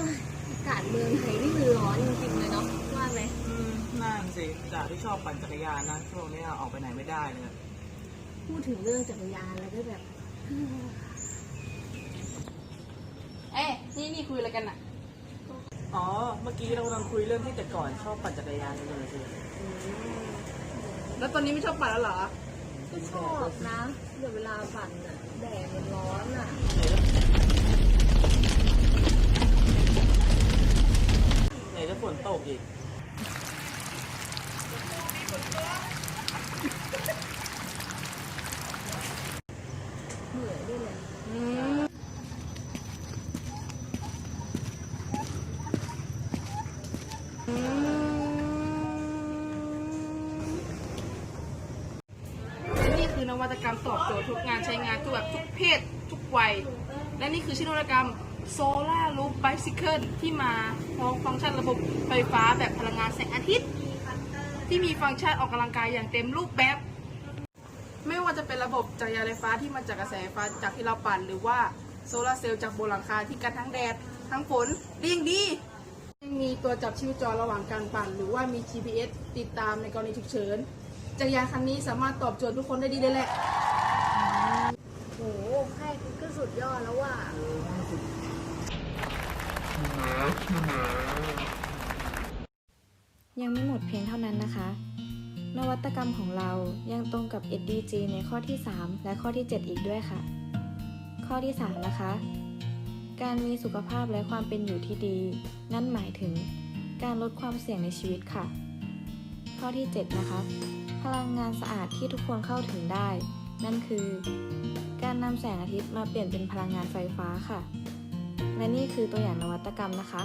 เมืองไทยนี่มันร้อนจริงๆเลยเนาะว่าไหมอืมนั่นสิจากที่ชอบปั่นจักรยานนะช่วงนี้ออกไปไหนไม่ได้เลยพูดถึงเรื่องจักรยานแล้วก็แบบ เอ๊ะนี่นี่คุยอะไรกันอะอ๋อ เมื่อกี้เรากำลังคุยเรื่องที่แต่ก่อนชอบปั่นจักรยานกันเลยสิแล้วตอนนี้ไม่ชอบปั่นแล้วเหรอ ก็ชอบนะแต่เวลาปั่นอะแดดมันร้อนอะ ไหนจะฝนตกอีก เหนื่อยด้วยแหละ และนี่คือน วัตกรรมตอบโจทย์ทุกงานใช้งานทุกแบบทุกเพศทุกวัย และนี่คือชื่อนวัตกรรม Solar Loop Bicycle ที่มาพร้อมฟังก์ชันระบบไฟฟ้าแบบพลังงานแสงอาทิตย์ ที่มีฟังก์ชันออกกำลังกายอย่างเต็มรูปแบบ ไม่ว่าจะเป็นระบบจักรยานไฟฟ้าที่มาจากกระแสไฟฟ้าจากที่เราปั่นหรือว่าโซลาร์เซลล์จากบนหลังคาที่กันทั้งแดด ทั้งฝนเรียงดีมีตัวจับชีพจรระหว่างการปั่น หรือว่ามี GPS ติดตามในกรณีฉุกเฉิน จักรยานคันนี้สามารถตอบโจทย์ทุกคนได้ดีเลยแหละโหแค่นี้ก็สุดยอดแล้วว่ะยังไม่หมดเพียงเท่านั้นนะคะ นวัตกรรมของเรายังตรงกับ SDG ในข้อที่ 3 และข้อที่ 7 อีกด้วยค่ะ ข้อที่ 3 นะคะ การมีสุขภาพและความเป็นอยู่ที่ดี นั่นหมายถึง การลดความเสี่ยงในชีวิตค่ะ ข้อที่ 7 นะคะ พลังงานสะอาดที่ทุกคนเข้าถึงได้ นั่นคือ การนำแสงอาทิตย์มาเปลี่ยนเป็นพลังงานไฟฟ้าค่ะ และนี่คือตัวอย่างนวัตกรรมนะคะ